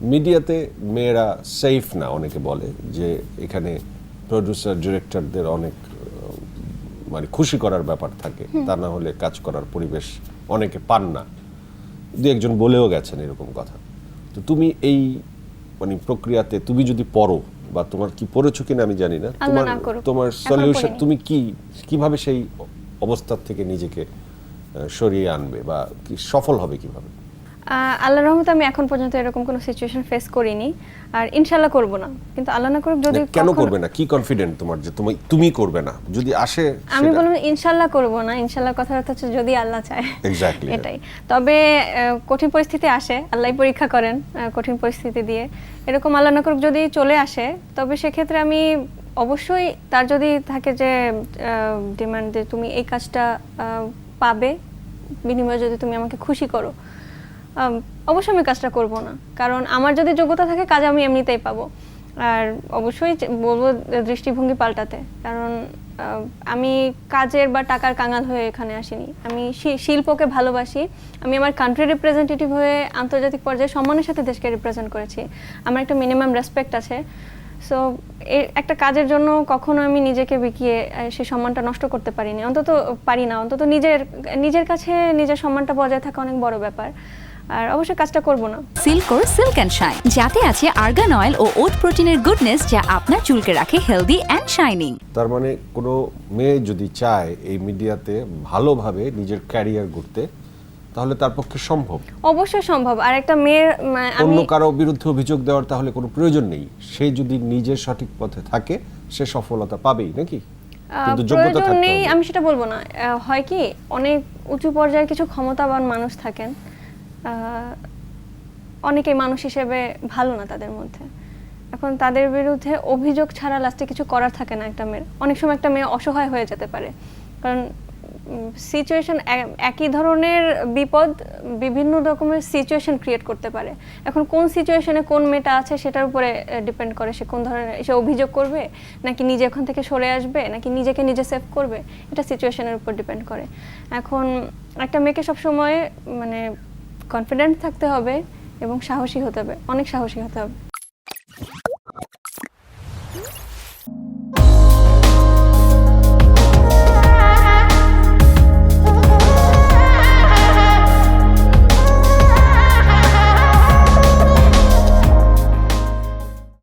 মিডিয়াতে মেয়েরা সেফ না অনেকে বলে যে এখানে প্রডিউসার ডিরেক্টরদের অনেক মানে খুশি করার ব্যাপার থাকে। তা না হলে কাজ করার পরিবেশ অনেকে পান না। দু একজন বলেও গেছেন এরকম কথা। তো তুমি এই মানে প্রক্রিয়াতে তুমি যদি পড়ো বা তোমার কি পড়েছো কিনা আমি জানি না তোমার তোমার সলিউশন তুমি কি কীভাবে সেই অবস্থার থেকে নিজেকে সরিয়ে আনবে বা কি সফল হবে কীভাবে? আল্লাহর রহমতে আমি এখন পর্যন্ত এরকম কোনো সিচুয়েশন ফেস করিনি। আর ইনশাল্লাহ করব না। কিন্তু আল্লাহ না করুক যদি কেন করবে না? কি কনফিডেন্ট তোমার যে তুমি তুমি করবে না? যদি আসে আমি বলব ইনশাল্লাহ করব না। ইনশাল্লাহ কথা হচ্ছে যদি আল্লাহ চায়। Exactly. এটাই। তবে কঠিন পরিস্থিতি আসে। আল্লাহ পরীক্ষা করেন কঠিন পরিস্থিতি দিয়ে। এরকম আল্লাহ না করুক যদি চলে আসে তবে সেক্ষেত্রে আমি অবশ্যই তার যদি থাকে যে ডিমান্ড যে তুমি এই কাজটা পাবে বিনিময়ে যদি তুমি আমাকে খুশি করো অবশ্যই আমি কাজটা করব না। কারণ আমার যদি যোগ্যতা থাকে, কাজ আমি এমনিতেই পাবো। আর অবশ্যই বলব দৃষ্টিভঙ্গি পাল্টাতে। কারণ, আমি কাজের বা টাকার কাঙাল হয়ে এখানে আসিনি। আমি শিল্পকে ভালোবাসি। আমি আমার কান্ট্রি রিপ্রেজেন্টেটিভ হয়ে আন্তর্জাতিক পর্যায়ে সম্মানের সাথে দেশকে রিপ্রেজেন্ট করেছি। আমার একটা মিনিমাম রেসপেক্ট আছে। সো একটা কাজের জন্য কখনো আমি নিজেকে বিকিয়ে সেই সম্মানটা নষ্ট করতে পারিনি। অন্তত পারি না। অন্তত নিজের নিজের কাছে নিজের সম্মানটা বজায় থাকা অনেক বড় ব্যাপার। আর অবশ্যই কাজটা করব না। সিল্কোর সিল্ক অ্যান্ড শাইন যাতে আছে আর্গান অয়েল ও ওট প্রোটিনের গুডনেস যা আপনার চুলকে রাখে হেলদি অ্যান্ড শাইনিং তার মানে কোনো মেয়ে যদি চায় এই মিডিয়াতে ভালোভাবে নিজের ক্যারিয়ার গড়তে তাহলে তার পক্ষে সম্ভব। অবশ্যই সম্ভব। আর একটা মেয়ের মানে আমি অন্য কারও বিরুদ্ধে অভিযোগ দেওয়ার তাহলে কোনো প্রয়োজন নেই। সে যদি নিজের সঠিক পথে থাকে সে সফলতা পাবেই নাকি? আহ, কিন্তু যোগ্যতা নেই আমি সেটা বলব না। হয় কি অনেক উঁচু পর্যায়ের কিছু ক্ষমতাবান মানুষ থাকেন আহ, অনেকেই মানুষ হিসেবে ভালো না তাদের মধ্যে। এখন তাদের বিরুদ্ধে অভিযোগ ছাড়া লাস্টে কিছু করার থাকে না একটা মেয়ের। অনেক সময় একটা মেয়ে অসহায় হয়ে যেতে পারে। কারণ সিচুয়েশন একই ধরনের বিপদ বিভিন্ন রকমের সিচুয়েশন ক্রিয়েট করতে পারে। এখন কোন সিচুয়েশনে কোন মেয়েটা আছে সেটার উপরে ডিপেন্ড করে সে কোন ধরনের সে অভিযোগ করবে? নাকি নিজে ওখান থেকে সরে আসবে? নাকি নিজেকে নিজে সেভ করবে? এটা সিচুয়েশনের উপর ডিপেন্ড করে। এখন একটা মেয়েকে সবসময় মানে কনফিডেন্ট থাকতে হবে এবং সাহসী হতে হবে অনেক সাহসী হতে হবে।